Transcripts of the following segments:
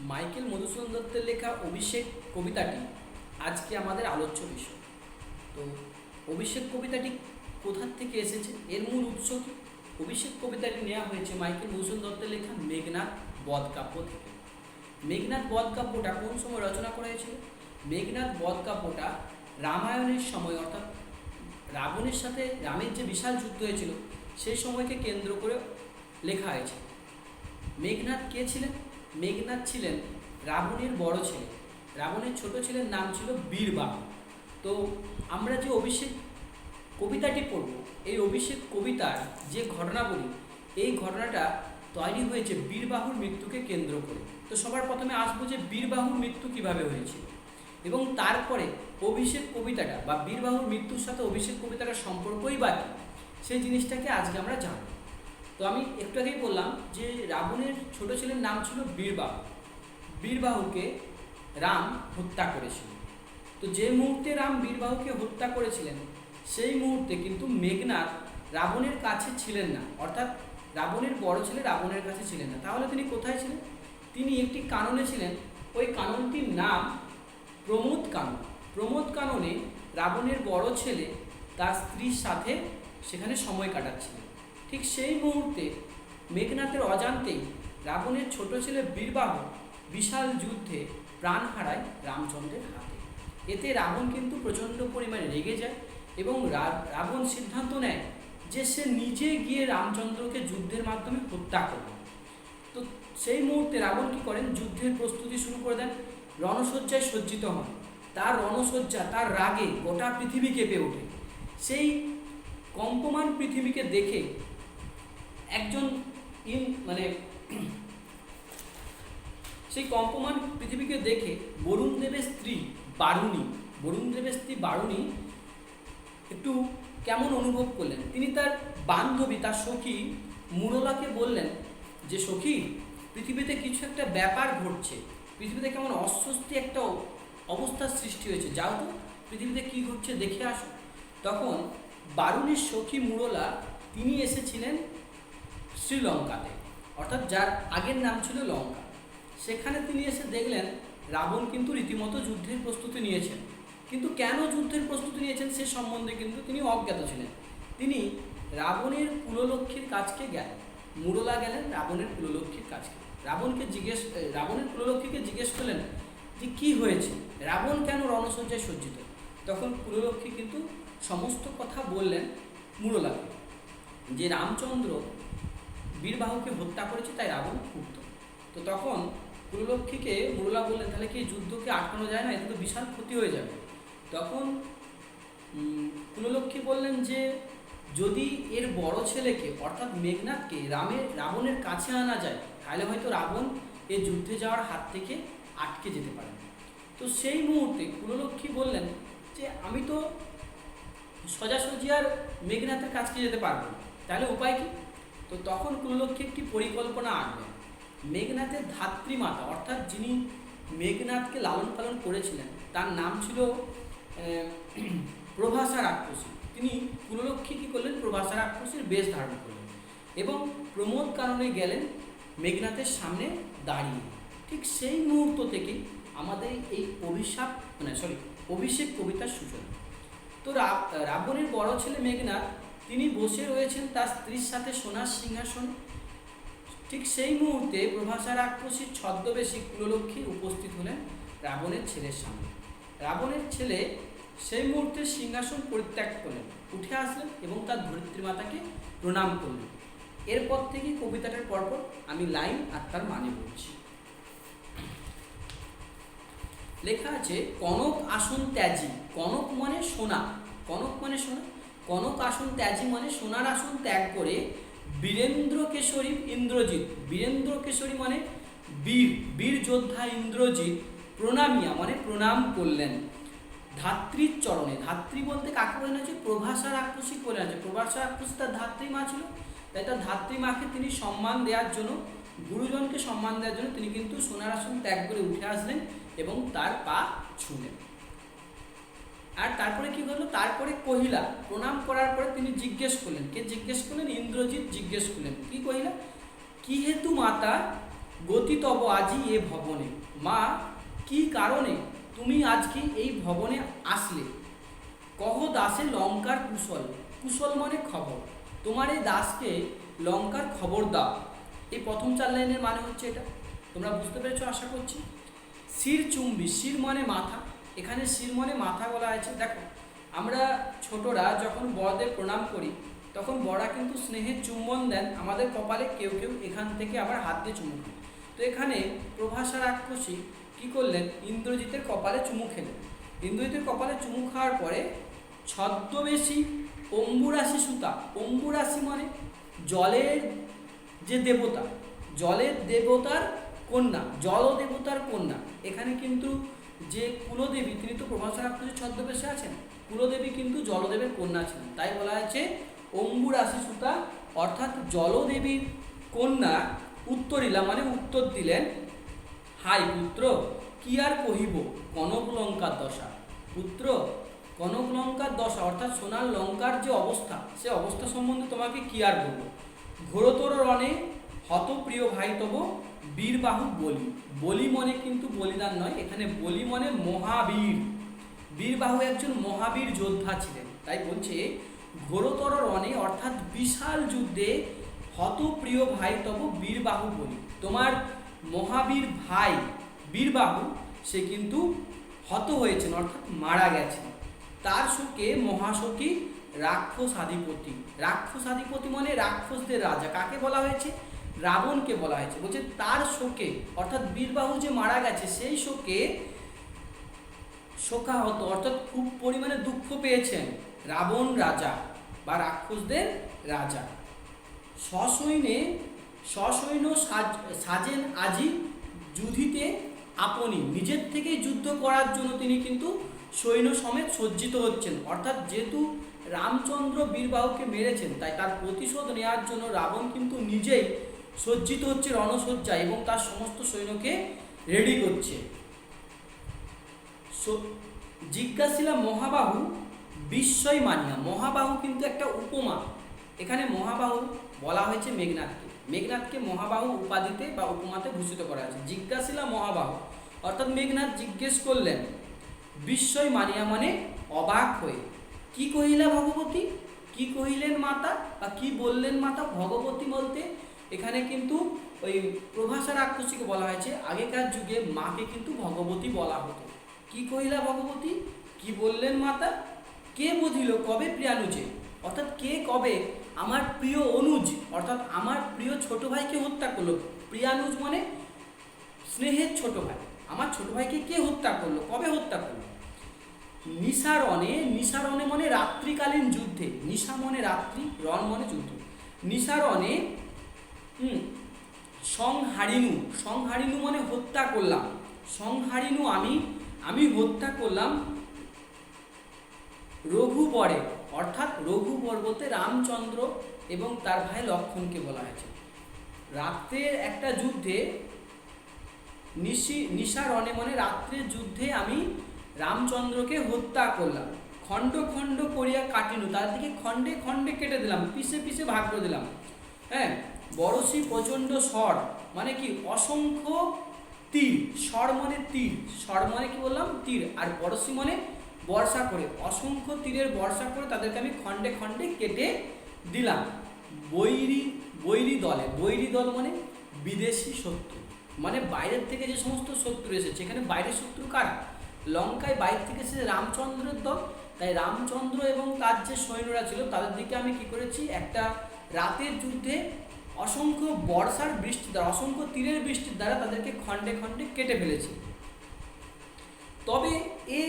Michael Madhusudan দত্তের লেখা অভিষেক কবিতাটি আজকে আমাদের আলোচ্য বিষয়। তো অভিষেক কবিতাটি কোথার থেকে এসেছে? এর মূল উৎস কি? অভিষেক কবিতাটি নেওয়া হয়েছে মাইকেল মধুসূদন দত্তের লেখা মেঘনাথ বধকাব্য থেকে। মেঘনাথ বধকাব্যটা কোন সময় রচনা করা হয়েছিল? মেঘনাথ বধকাব্যটা রামায়ণের সময়, অর্থাৎ রাবণের সাথে রামের যে বিশাল যুদ্ধ হয়েছিল, সেই সময়কে কেন্দ্র করে লেখা হয়েছে। মেঘনাথ কে ছিলেন? মেঘনাথ ছিলেন রাবণের বড় ছেলে। রাবণের ছোট ছেলের নাম ছিল বীরবাহু। তো আমরা যে অভিষেক কবিতাটি পড়ব, এই অভিষেক কবিতার যে ঘটনাবলী, এই ঘটনাটা তৈরি হয়েছে বীরবাহুর মৃত্যুকে কেন্দ্র করে। তো সবার প্রথমে আসব যে বীরবাহুর মৃত্যু কীভাবে হয়েছিল এবং তারপরে অভিষেক কবিতাটা বা বীরবাহুর মৃত্যুর সাথে অভিষেক কবিতাটার সম্পর্কই বা সেই জিনিসটাকে আজকে আমরা জানব। তো আমি একটু আগেই বললাম যে রাবণের ছোট ছেলের নাম ছিল বীরবাহু। বীরবাহুকে রাম হত্যা করেছিল। তো যে মুহূর্তে রাম বীরবাহুকে হত্যা করেছিলেন, সেই মুহূর্তে কিন্তু মেঘনাথ রাবণের কাছে ছিলেন না। অর্থাৎ রাবণের বড় ছেলে রাবণের কাছে ছিলেন না। তাহলে তিনি কোথায় ছিলেন? তিনি একটি কাননে ছিলেন। ওই কাননটির নাম প্রমোদ কানন। প্রমোদ কাননে রাবণের বড় ছেলে তার স্ত্রীর সাথে সেখানে সময় কাটাচ্ছিলেন। ঠিক সেই মুহূর্তে মেঘনাথের অজান্তেই রাবণের ছোট ছেলে বীরবাহ বিশাল যুদ্ধে প্রাণ হারায় রামচন্দ্রের হাতে। এতে রাবণ কিন্তু প্রচণ্ড পরিমাণে রেগে যায় এবং রাবণ সিদ্ধান্ত নেয় যে সে নিজে গিয়ে রামচন্দ্রকে যুদ্ধের মাধ্যমে হত্যা করবে। তো সেই মুহূর্তে রাবণ কি করেন? যুদ্ধের প্রস্তুতি শুরু করে দেন। রণসজ্জায় সজ্জিত হন। তার রণসজ্জা, তার রাগে গোটা পৃথিবী কেঁপে ওঠে। সেই কম্পমান পৃথিবীকে দেখে একজন ইন মানে সেই কম্পমান পৃথিবীকে দেখে বরুণ দেবের স্ত্রী বারুণী, বরুণ দেবের স্ত্রী বারুণী একটু কেমন অনুভব করলেন? তিনি তার বান্ধবী, তার সখী মুরলাকে বললেন যে, সখী, পৃথিবীতে কিছু একটা ব্যাপার ঘটছে। পৃথিবীতে কেমন অস্বস্তি একটা অবস্থার সৃষ্টি হয়েছে। যাও তো, পৃথিবীতে কী ঘটছে দেখে আসো। তখন বারুণীর সখী মুরলা তিনি এসেছিলেন শ্রীলঙ্কাতে। অর্থাৎ যার আগের নাম ছিল লঙ্কা। সেখানে তিনি এসে দেখলেন, রাবণ কিন্তু রীতিমতো যুদ্ধের প্রস্তুতি নিয়েছেন। কিন্তু কেন যুদ্ধের প্রস্তুতি নিয়েছেন সে সম্বন্ধে কিন্তু তিনি অজ্ঞাত ছিলেন। তিনি রাবণের কুললক্ষ্মীর কাজকে গেলেন। মুরলা গেলেন রাবণের কুললক্ষ্মীর কাছকে রাবণকে জিজ্ঞেস রাবণের কুললক্ষ্মীকে জিজ্ঞেস করলেন, যে কি হয়েছে? রাবণ কেন রণসজ্জায় সজ্জিত? তখন কুললক্ষ্মী কিন্তু সমস্ত কথা বললেন মুরলাকে। যে রামচন্দ্র বীরবাহুকে হত্যা করেছে তাই রাবণ ক্ষুব্ধ। তো তখন কুললক্ষ্মীকে মুরলা বললেন, তাহলে কি যুদ্ধকে আটকানো যায় না? এতে তো বিশাল ক্ষতি হয়ে যাবে। তখন কুললক্ষ্মী বললেন যে, যদি এর বড় ছেলেকে, অর্থাৎ মেঘনাথকে রামের রাবণের কাছে আনা যায়, তাহলে হয়তো রাবণ এই যুদ্ধে যাওয়ার হাত থেকে আটকে যেতে পারে তো সেই মুহূর্তে কুললক্ষ্মী বললেন যে, আমি তো সোজাসুজি আর মেঘনাথের কাছকে যেতে পারব তাহলে উপায় কি? তো তখন কুললক্ষ্মী একটি পরিকল্পনা আনলেন। মেঘনাথের ধাত্রীমাতা অর্থাৎ যিনি মেঘনাথকে লালন পালন করেছিলেন, তার নাম ছিল প্রভাসা রাক্ষসী। তিনি কুললক্ষ্মী কী করলেন? প্রভাসা রাক্ষসীর বেশ ধারণ করলেন এবং প্রমোদ কারণে গেলেন মেঘনাথের সামনে দাঁড়িয়ে। ঠিক সেই মুহূর্ত থেকে আমাদের এই অভিশাপ মানে সরি, অভিষেক কবিতার সূচনা। তো রাবণের বড় ছেলে মেঘনাথ তিনি বসে রয়েছেন তার স্ত্রীর সাথে সোনার সিংহাসন। ঠিক সেই মুহূর্তে প্রভাসা রাক্ষসীর ছদ্মবেশী কুললক্ষ্মী উপস্থিত হলেন রাবণের ছেলের সামনে। রাবণের ছেলে সেই মুহূর্তে সিংহাসন পরিত্যাগ করলেন, উঠে আসলেন এবং তার ধরিত্রী মাতাকে প্রণাম করলেন। এরপর থেকে কবিতাটার পরপর আমি লাইন আর তার মানে বলছি। লেখা আছে, কনক আসন ত্যাজি, কনক মানে সোনা, কনক মানে সোনা? কনক আসন ত্যাজি মানে সোনার আসন ত্যাগ করে বীরেন্দ্র কেশরী ইন্দ্রজিৎ বীরেন্দ্র কেশরী মানে বীর বীর যোদ্ধা ইন্দ্রজিৎ প্রণামিয়া মানে প্রণাম করলেন। ধাত্রীর চরণে, ধাত্রী বলতে কাকে বলে আছে প্রভাসা রাক্ষসী বলে আছে। প্রভাসা রাক্ষসী তার ধাত্রী মা ছিল, তাই তার ধাত্রী মাকে তিনি সম্মান দেওয়ার জন্য, গুরুজনকে সম্মান দেওয়ার জন্য তিনি কিন্তু সোনার আসন ত্যাগ করে উঠে আসলেন এবং তার পা ছুঁলেন। আর তারপরে কি হলো? তারপরে কহিলা, প্রণাম করার পরে তিনি জিজ্ঞেস করলেন। কে জিজ্ঞেস করলেন? ইন্দ্রজিৎ জিজ্ঞেস করলেন। কি কহিলা? কি হেতু মাতা, গতি তব আজি এ ভবনে। মা, কি কারণে তুমি আজকে এই ভবনে আসলে? কহ দাসে লঙ্কার কুশল। কুশল মানে খবর। তোমার এই দাসকে লঙ্কার খবর দাও। এই প্রথম চার লাইনের মানে হচ্ছে এটা। তোমরা বুঝতে পেরেছ, আশা করছি? শির চুম্বি, শির মানে মাথা। এখানে শির মানে মাথা বলা আছে। দেখো, আমরা ছোটরা যখন বড়দের প্রণাম করি, তখন বড়রা কিন্তু স্নেহের চুম্বন দেন, আমাদের কপালে কেউ কেউ এখান থেকে আবার হাত দিয়ে চুমু খান তো এখানে প্রভাষা রাক্ষসী কী করলেন? ইন্দ্রজিতের কপালে চুমু খেলেন। ইন্দ্রজিতের কপালে চুমু খাওয়ার পরে ছদ্মবেশী অম্বুরাশি সুতা, অম্বুরাশি মানে জলের যে দেবতা, জলের দেবতার কন্যা জল দেবতার কন্যা। এখানে কিন্তু যে কুলদেবী, তিনি তো প্রভাষা রাক্ষসের ছদ্মবেশে আছেন, কুলদেবী কিন্তু জলদেবের কন্যা ছিলেন। তাই বলা হয়েছে অম্বুরাশি সুতা, অর্থাৎ জলদেবীর কন্যা উত্তরিলা মানে উত্তর দিলেন, হাই পুত্র, কি আর কহিব? কনক লঙ্কার দশা। পুত্র, কনক লঙ্কার দশা, অর্থাৎ সোনার লঙ্কার যে অবস্থা, সে অবস্থা সম্বন্ধে তোমাকে কি আর বলব? ঘোরতর রণে হত প্রিয় ভাই তব বীরবাহু বলি। বলি মনে কিন্তু বলিদান নয়, এখানে বলি মনে মহাবীর। বীরবাহু একজন মহাবীর যোদ্ধা ছিলেন, তাই বলছে, ঘোরতর রণে অর্থাৎ বিশাল যুদ্ধে হত প্রিয় ভাই তব বীরবাহু বলি। তোমার মহাবীর ভাই বীরবাহু, সে কিন্তু হত হয়েছেন, অর্থাৎ মারা গেছেন। তার শোকে মহাশোকী রাক্ষস আধিপতি। রাক্ষস আধিপতি মানে রাক্ষসদের রাজা। কাকে বলা হয়েছে? রাবণকে বলা হয়েছে। বলছে, তার শোকে, অর্থাৎ বীরবাহু যে মারা গেছে, সেই শোকে শোকাহত, অর্থাৎ খুব পরিমাণে দুঃখ পেয়েছেন রাবণ রাজা বা রাক্ষসদের রাজা। সসৈন্যে সসৈন্য সাজ- সাজেন আজি যুধিতে আপনি, নিজের থেকে যুদ্ধ করার জন্য তিনি কিন্তু সৈন্য সমেত সজ্জিত হচ্ছেন। অর্থাৎ যেহেতু রামচন্দ্র বীরবাহুকে মেরেছেন, তাই তার প্রতিশোধ নেওয়ার জন্য রাবণ কিন্তু নিজেই সজ্জিত হচ্ছে রণসজ্জা এবং তার সমস্ত সৈন্যকে রেডি করছে। জিজ্ঞাসিলা মহাবাহু বিস্ময় মানিয়া। মহাবাহু কিন্তু একটা উপমা। এখানে মহাবাহু বলা হয়েছে মেঘনাথকে। মেঘনাথকে মহাবাহু উপাধিতে বা উপমাতে ভূষিত করা আছে জিজ্ঞাসিলা মহাবাহু, অর্থাৎ মেঘনাথ জিজ্ঞেস করলেন, বিস্ময় মানিয়া মানে অবাক হয়ে। কি কহিলা ভগবতী? কি কহিলেন মাতা বা কি বললেন মাতা ভগবতী বলতে? এখানে কিন্তু ওই প্রভাষা রাক্ষসীকে বলা হয়েছে। আগেকার যুগে মাকে কিন্তু ভগবতী বলা হতো। কি কহিলা ভগবতী? কি বললেন মাতা? কে বুঝিল কবে প্রিয়ানুজে? অর্থাৎ কে কবে আমার প্রিয় অনুজ, অর্থাৎ আমার প্রিয় ছোট ভাইকে হত্যা করল? প্রিয়ানুজ মানে স্নেহের ছোট ভাই। আমার ছোট ভাইকে কে হত্যা করল? কবে হত্যা করল? নিশারণে নিশারণে মানে রাত্রিকালীন যুদ্ধে। নিশা মনে রাত্রি, রণ মনে যুদ্ধ। নিশারণে হুম সংহারিনু সংহারিনু মানে হত্যা করলাম। সংহারিনু আমি আমি হত্যা করলাম রঘুবরে অর্থাৎ রঘু পর্বতে রামচন্দ্র এবং তার ভাই লক্ষণকে বলা হয়েছে। রাত্রের একটা যুদ্ধে, নিশি, নিশারণে মানে রাত্রের যুদ্ধে আমি রামচন্দ্রকে হত্যা করলাম। খণ্ড খণ্ড করিয়া কাটিনু, তার দিকে খণ্ডে খণ্ডে কেটে দিলাম পিছে পিছে ভাগ করে দিলাম। হ্যাঁ বড়শি প্রচণ্ড স্বর মানে কি অসংখ্য তীর স্বর মানে তীর স্বর মানে কি বললাম? তীর, আর বড়শি মানে বর্ষা করে, অসংখ্য তীরের বর্ষা করে তাদেরকে আমি খণ্ডে খণ্ডে কেটে দিলাম। বৈরি বৈরি দলে, বৈরি দল মানে বিদেশি শত্রু মানে বাইরের থেকে যে সমস্ত শত্রু এসেছে, এখানে বাইরের শত্রু কারা? লঙ্কায় বাইরে থেকে এসেছে রামচন্দ্রের দল, তাই রামচন্দ্র এবং তার যে সৈন্যরা ছিল, তাদের দিকে আমি কি করেছি? একটা রাতের যুদ্ধে অসংখ্য বর্ষার বৃষ্টি দ্বারা, অসংখ্য তীরের বৃষ্টির দ্বারা তাদেরকে খণ্ডে খণ্ডে কেটে ফেলেছে। তবে এ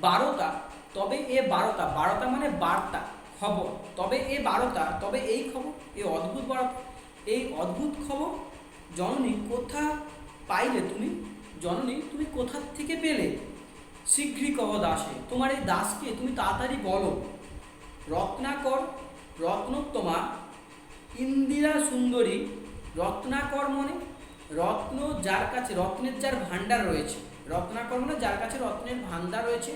বারোটা, তবে এ বারোটা বারোটা মানে বার্তা, খবর। তবে এ বারোটা, তবে এই খবর, এই অদ্ভুত বার্তা এই অদ্ভুত খবর, জননী কোথা পাইলে তুমি? জননী, তুমি কোথা থেকে পেলে? শীঘ্রই কহ দাসে, তোমার এই দাসকে তুমি তাড়াতাড়ি বলো। রত্নাকর রত্নোত্তমা ইন্দিরা সুন্দরী রত্নাকর মনে রত্ন যার কাছে রত্নের যার ভাণ্ডার রয়েছে। রত্নাকর মানে যার কাছে রত্নের ভাণ্ডার রয়েছে।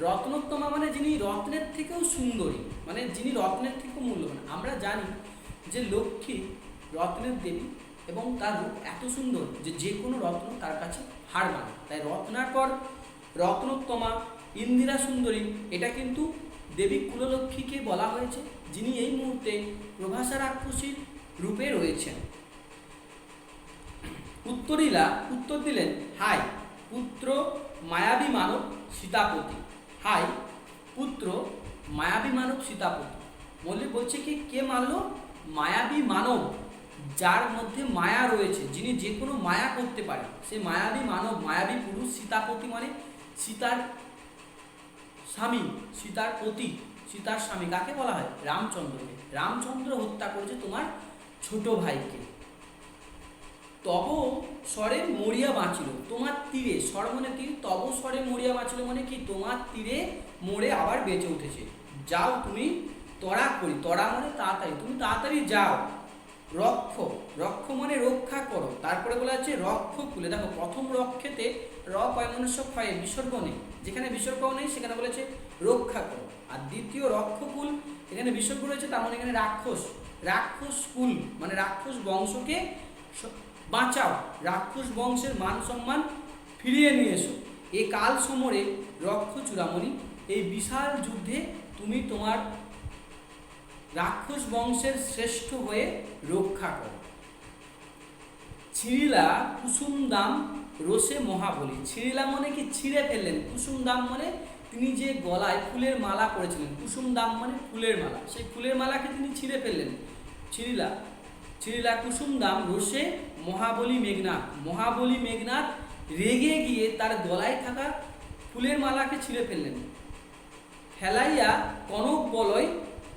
রত্নোত্তমা মানে যিনি রত্নের থেকেও সুন্দরী মানে যিনি রত্নের থেকেও মূল্যবান। আমরা জানি যে লক্ষ্মী রত্নের দেবী এবং তার রূপ এত সুন্দর যে যে কোনো রত্ন তার কাছে হার মানে। তাই রত্নাকর, রত্নোত্তমা, ইন্দিরা সুন্দরী, এটা কিন্তু দেবী কুললক্ষ্মীকে বলা হয়েছে। যিনি এই মুহূর্তে প্রভাসা রাক্ষসীর রূপে রয়েছেন। উত্তরীলা উত্তর দিলেন, হাই, পুত্র মায়াবী মানব সীতাপতি। হাই, পুত্র মায়াবী মানব সীতাপতি। মল্লিক বলছে কি, কে মানলো মায়াবী মানব, যার মধ্যে মায়া রয়েছে, যিনি যে কোনো মায়া করতে পারে সে মায়াবী মানব, মায়াবী পুরুষ সীতাপতি মানে সীতার স্বামী, সীতার পতি। সীতার স্বামী, কাকে বলা হয়? রামচন্দ্রকে। রামচন্দ্র হত্যা করেছে তোমার ছোট ভাইকে। তব স্বরে মরিয়া বাঁচিল। তোমার তীরে স্বর মানে তীর তব স্বরে মরিয়া বাঁচিল মানে কি? তোমার তীরে মরে আবার বেঁচে উঠেছে। যাও তুমি তড়া করি। তড়া মানে তাড়াতাড়ি। তুমি তাড়াতাড়ি যাও। রক্ষ। রক্ষ মানে রক্ষা করো। তারপরে বলা হচ্ছে রক্ষ খুলে। দেখো, প্রথম রক্ষেতে র মনুষ্য ক্ষয়ে, বিসর্গ নেই। যেখানে বিসর্গ নেই, সেখানে বলেছে রক্ষা করো। আর দ্বিতীয় রক্ষকুল, এখানে বিসর্গ রয়েছে, তার মানে এখানে রাক্ষস। রাক্ষস কুল মানে রাক্ষস বংশকে বাঁচাও। রাক্ষস বংশের মান সম্মান ফিরিয়ে নিয়ে এসো। এ কাল সমরে রক্ষ চূড়ামণি, এই বিশাল যুদ্ধে তুমি তোমার রাক্ষস বংশের শ্রেষ্ঠ হয়ে রক্ষা করো। ছিঁড়িলা কুসুম দাম রোষে মহাবলী। ছিঁড়িলা মানে কি? ছিঁড়ে ফেললেন। কুসুম দাম মানে তিনি যে গলায় ফুলের মালা করেছিলেন, কুসুম দাম মানে ফুলের মালা, সেই ফুলের মালাকে তিনি ছিঁড়ে ফেললেন। ছিঁড়িলা ছিঁড়িলা কুসুম দাম রোষে মহাবলী মেঘনাথ। মহাবলী মেঘনাথ রেগে গিয়ে তার গলায় থাকা ফুলের মালাকে ছিঁড়ে ফেললেন। ফেলাইয়া কনক বলয়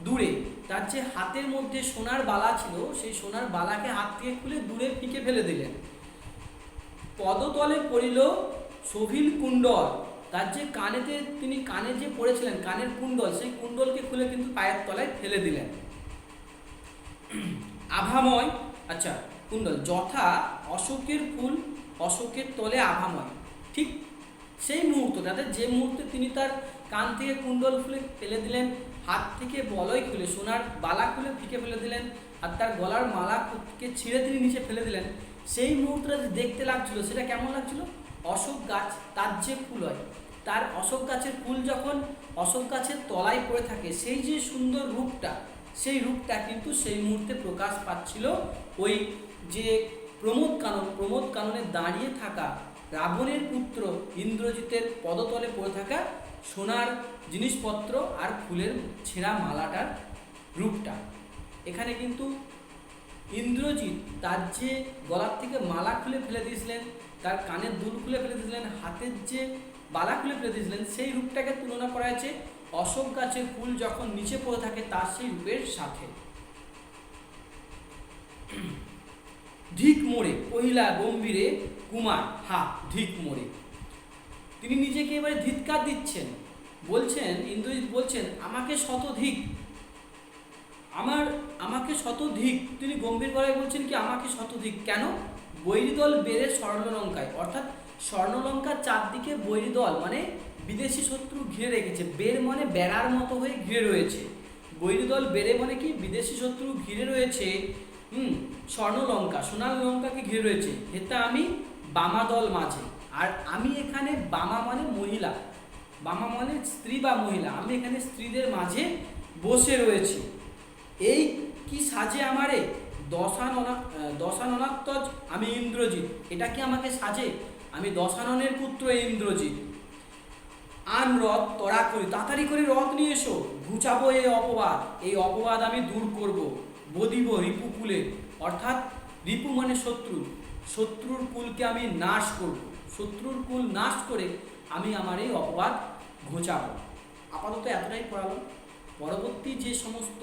দূরে, তার যে হাতের মধ্যে সোনার বালা ছিল, সেই সোনার বালাকে হাত থেকে খুলে দূরে ফিকে ফেলে দিলেন। পদতলে পড়িল সভিল কুণ্ডল। তার যে কানেতে তিনি কানে যে পড়েছিলেন, কানের কুণ্ডল, সেই কুণ্ডলকে খুলে কিন্তু পায়ের তলায় ফেলে দিলেন। আভাময় আচ্ছা কুণ্ডল, যথা অশোকের ফুল অশোকের তলে আভাময়। ঠিক সেই মুহূর্ত মুহূর্তটাতে যে মুহূর্তে তিনি তার কান থেকে কুণ্ডল খুলে ফেলে দিলেন, হাত থেকে বলয় খুলে, সোনার বালা খুলে ফিকে ফেলে দিলেন, আর তার গলার মালাকে ছিঁড়ে তিনি নিচে ফেলে দিলেন, সেই মুহূর্তটা যে দেখতে লাগছিল, সেটা কেমন লাগছিল? অশোক গাছ তার যে ফুল হয়, তার অশোক গাছের ফুল যখন অশোক গাছের তলায় পড়ে থাকে, সেই যে সুন্দর রূপটা, সেই রূপটা কিন্তু সেই মুহূর্তে প্রকাশ পাচ্ছিল ওই যে প্রমোদ কানন, প্রমোদ কাননে দাঁড়িয়ে থাকা রাবণের পুত্র ইন্দ্রজিতের পদতলে পড়ে থাকা সোনার জিনিসপত্র আর ফুলের ছেঁড়া মালাটার রূপটা। এখানে কিন্তু ইন্দ্রজিৎ তার যে গলার থেকে মালা খুলে ফেলে দিয়েছিলেন তার কানের দুল খুলে ফেলে দিয়েছিলেন, হাতের যে বালা খুলে ফেলে দিয়েছিলেন, সেই রূপটাকে তুলনা করা হয়েছে অশোক গাছের ফুল যখন নিচে পড়ে থাকে তার সেই রূপের সাথে। ধিক মোড়ে, পহিলা গম্ভীরে, কুমার, হা ধিক মোড়ে। তিনি নিজেকে এবারে ধিৎকার দিচ্ছেন, বলছেন, ইন্দ্রজিৎ বলছেন, আমাকে শতধিক আমার, আমাকে শতধিক তিনি গম্ভীর গলায় বলছেন কি, আমাকে শতধিক কেন? বৈরিদল বেড়ে স্বর্ণলঙ্কায়। অর্থাৎ স্বর্ণলঙ্কার চারদিকে বৈরিদল মানে বিদেশি শত্রু ঘিরে রেখেছে। বের মানে বেড়ার মতো হয়ে ঘিরে রয়েছে। বৈরিদল বেড়ে মানে কি? বিদেশি শত্রু ঘিরে রয়েছে, হুম, স্বর্ণলঙ্কা সোনার লঙ্কাকে ঘিরে রয়েছে। এটা আমি বামাদল মাঝে। আর আমি এখানে বামা মানে মহিলা। বামা মানে স্ত্রী বা মহিলা। আমি এখানে স্ত্রীদের মাঝে বসে রয়েছি। এই কি সাজে আমারে? দশাননা দশাননাত্মজ আমি ইন্দ্রজিৎ। এটা কি আমাকে সাজে? আমি দশাননের পুত্র ইন্দ্রজিৎ। আন রথ তড়া করি, তাড়াতাড়ি করে রথ নিয়ে এসো। ঘুচাবো এই অপবাদ এই অপবাদ আমি দূর করব, বদিব রিপু কুলে। অর্থাৎ রিপু মানে শত্রু। শত্রুর কুলকে আমি নাশ করব। শত্রুর কুল নাশ করে আমি আমার এই অপবাদ ঘোচাবো। আপাতত এতটাই পড়ালো পরবর্তী যে সমস্ত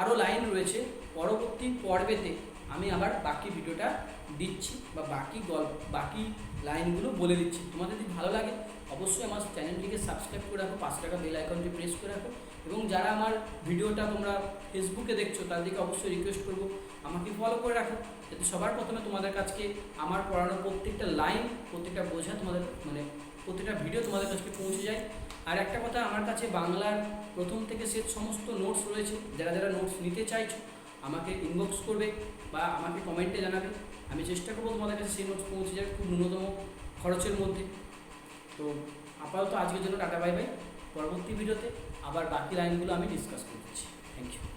আরও লাইন রয়েছে পরবর্তী পর্বেতে আমি আবার বাকি ভিডিওটা দিচ্ছি বা বাকি গল্প, বাকি লাইনগুলো বলে দিচ্ছি। তোমাদের যদি ভালো লাগে, অবশ্যই আমার চ্যানেলটিকে সাবস্ক্রাইব করে রাখো পাঁচ টাকা বেল আইকনটি প্রেস করে রাখো এবং যারা আমার ভিডিওটা তোমরা ফেসবুকে দেখছ, তাদেরকে অবশ্যই রিকোয়েস্ট করব, আমাকে ফলো করে রাখো। যাতে সবার প্রথমে তোমাদের কাছকে আমার পড়ানো প্রত্যেকটা লাইন প্রত্যেকটা বোঝা তোমাদের মানে প্রত্যেকটা ভিডিও তোমাদের কাছে পৌঁছে যায়। আর একটা কথা, আমার কাছে বাংলার প্রথম থেকে শেষ সমস্ত নোটস রয়েছে। যারা যারা নোটস নিতে চাইছো আমাকে ইনবক্স করবে বা আমাকে কমেন্টে জানাবে। আমি চেষ্টা করব তোমাদের কাছে সেই নোটস পৌঁছে যাবে খুব ন্যূনতম খরচের মধ্যে। তো আপাতত আজকের জন্য টাটা বাই বাই পরবর্তী ভিডিওতে আবার বাকি লাইনগুলো আমি ডিসকাস করছি থ্যাংক ইউ